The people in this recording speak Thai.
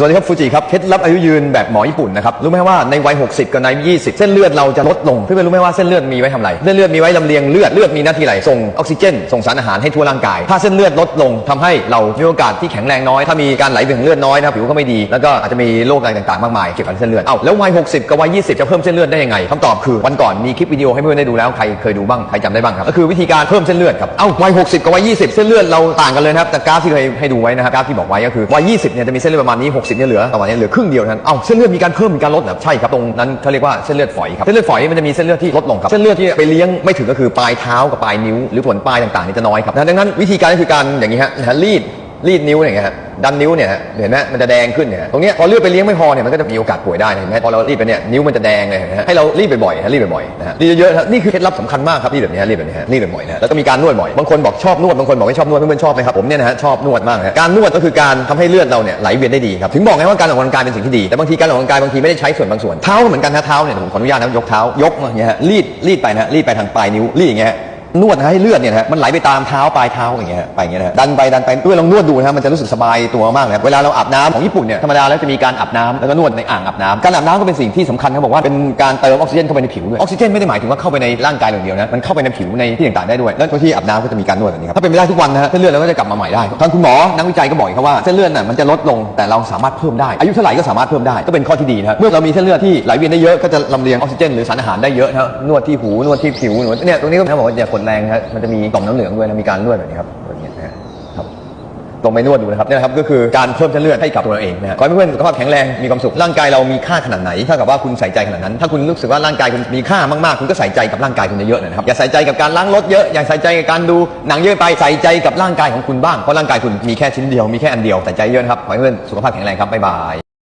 สวัสดีครับฟูจิครับเคล็ดลับอายุยืนแบบหมอญี่ปุ่นนะครับรู้ไหมว่าในวัย 60 กับใน20 เส้นเลือดเราจะลดลงเพื่อนๆรู้ไหมว่าเส้นเลือดมีไว้ทำอะไรเส้นเลือดมีไว้ลำเลียงเลือดเลือดมีหน้าที่อะไรส่งออกซิเจน ส่งสารอาหารให้ทั่วร่างกาย ถ้าเส้นเลือดลดลงทำให้เรามีโอกาสที่แข็งแรงน้อย ถ้ามีการไหลเวียนของเลือดน้อยนะผิวก็ไม่ดี แล้วก็อาจจะมีโรคอะไรต่างๆมากมายเกี่ยวกับเส้นเลือดเอ้าแล้ววัย 60 กับวัย 20 จะเพิ่มเส้นเลือดได้ยังไงคำตอบคือวันก่อนมีคลิปวิดีโอให้เพื่อนๆได้ดูแล้วใครเคยดูบ้างใครจำได้บ้างครับก็คือวิธีการเพิ่มเส้นเลือดครับเอ้าวัย 60 กับวัย 20 เส้นเลือดเราต่างกันเลยนะครับแต่กราฟที่เคยให้ดูไว้นะครับกราฟที่บอกไว้ก็คือวัย 20 เนี่ยจะมีเส้นเลือดประมาณนี้ 60เนี่ยเหลือประมาณนี้เหลือครึ่งเดียวเท่านั้นเอ้าเส้นเลือดมีการเพิ่มมีการลดเหรอใช่ครับตรงนั้นเขาเรียกว่าเส้นเลือดฝอยครับเส้นเลือดฝอยมันจะมีเส้นเลือดที่ลดลงครับเส้นเลือดที่ไปเลี้ยงไม่ถึงก็คือปลายเท้ากับปลายนิ้ว หรือผลปลายต่างๆนี่จะน้อยครับดังนั้นวิธีการก็คือการอย่างนี้ฮะนะฮะรีด รีดนิ้วเนี่ยฮะดันนิ้วเนี่ยฮะเห็นไหมมันจะแดงขึ้นเนี่ยตรงเนี้ยพอเลือดไปเลี้ยงไม่พอเนี่ยมันก็จะมีโอกาสป่วยได้เห็นไหมพอเรารีดไปเนี่ยนิ้วมันจะแดงเลยเห็นไหมฮะให้เรารีดบ่อยๆฮะรีดบ่อยๆนะฮะรีดเยอะๆนะนี่คือเคล็ดลับสำคัญมากครับรีดแบบนี้ฮะรีดแบบนี้ฮะรีดบ่อยๆนะแล้วก็มีการนวดบ่อยบางคนบอกชอบนวดบางคนบอกไม่ชอบนวดเพื่อนๆชอบไหมครับผมเนี่ยนะฮะชอบนวดมากนะการนวดก็คือการทำให้เลือดเราเนี่ยไหลเวียนได้ดีครับถึงบอกไงว่าการออกกำลังกายเป็นสิ่งที่ดีแต่บางทีการออกกำลังกายบางทีไม่ได้ใช้ส่วนบางส่วนเท้าก็เหมือนกันนะเท้าเนี่ยผมขออนุญาตนะยกเท้ายกอย่างเงี้ยฮะรีดรีดไปนะรีดไปทางปลายนิ้วรีดอย่างเงี้ย นวดให้เลือดเนี่ยนะฮะมันไหลไปตามเท้าปลายเท้าอย่างเงี้ยฮะไปอย่างเงี้ยนะฮะดันไปดันไปด้วยลองนวดดูนะฮะมันจะรู้สึกสบายตัวมากเลยครับเวลาเราอาบน้ำของญี่ปุ่นเนี่ยธรรมดาแล้วจะมีการอาบน้ำแล้วก็นวดในอ่างอาบน้ำการอาบน้ำก็เป็นสิ่งที่สำคัญเขาบอกว่าเป็นการเติมออกซิเจนเข้าไปในผิวด้วยออกซิเจนไม่ได้หมายถึงว่าเข้าไปในร่างกายอย่างเดียวนะมันเข้าไปในผิวในที่ต่างๆได้ด้วยแล้วบางที่อาบน้ำก็จะมีการนวดแบบนี้ครับถ้าเป็นไม่ได้ทุกวันนะฮะเส้นเลือดเราก็จะกลับมาใหม่ได้ทางคุณหมอนักวิจัยก็บอกครับว่าเส้นเลือดน่ะมันจะลดลงแต่เราสามารถเพิ่มได้อายุเท่าไหร่ก็สามารถเพิ่มได้ก็เป็นข้อที่ดีนะครับเมื่อเรามีเส้นเลือดที่ไหลเวียนได้เยอะก็จะลำเลียงออกซิเจนหรือสารอาหารได้เยอะนะฮะนวดที่หูนวดที่ผิวนวดเนี่ยตรงนี้ก็เขาบอกว่าอย่ากดแรงนะฮะมันจะมีต่อมน้ำเหลืองด้วยนะมีการนวดแบบนี้ครับแบบนี้นะครับลงไปนวดดูนะครับนี่นะครับก็คือการเพิ่มเส้นเลือดให้กับตัวเราเองนะฮะขอให้เพื่อนๆสุขภาพแข็งแรงมีความสุขร่างกายเรามีค่าขนาดไหนเท่ากับว่าคุณใส่ใจขนาดนั้น ถ้าคุณรู้สึกว่าร่างกายคุณมีค่ามากๆ คุณก็ใส่ใจกับร่างกายคุณเยอะๆนะครับอย่าใส่ใจกับการล้างรถเยอะอย่าใส่ใจกับการดูหนังเยอะไปใส่ใจกับร่างกายของคุณบ้างเพราะร่างกายคุณมีแค่ชิ้นเดียวมีแค่อันเดียวใส่ใจเยอะนะครับขอให้เพื่อนสุขภาพแข็งแรงครับบ๊ายบาย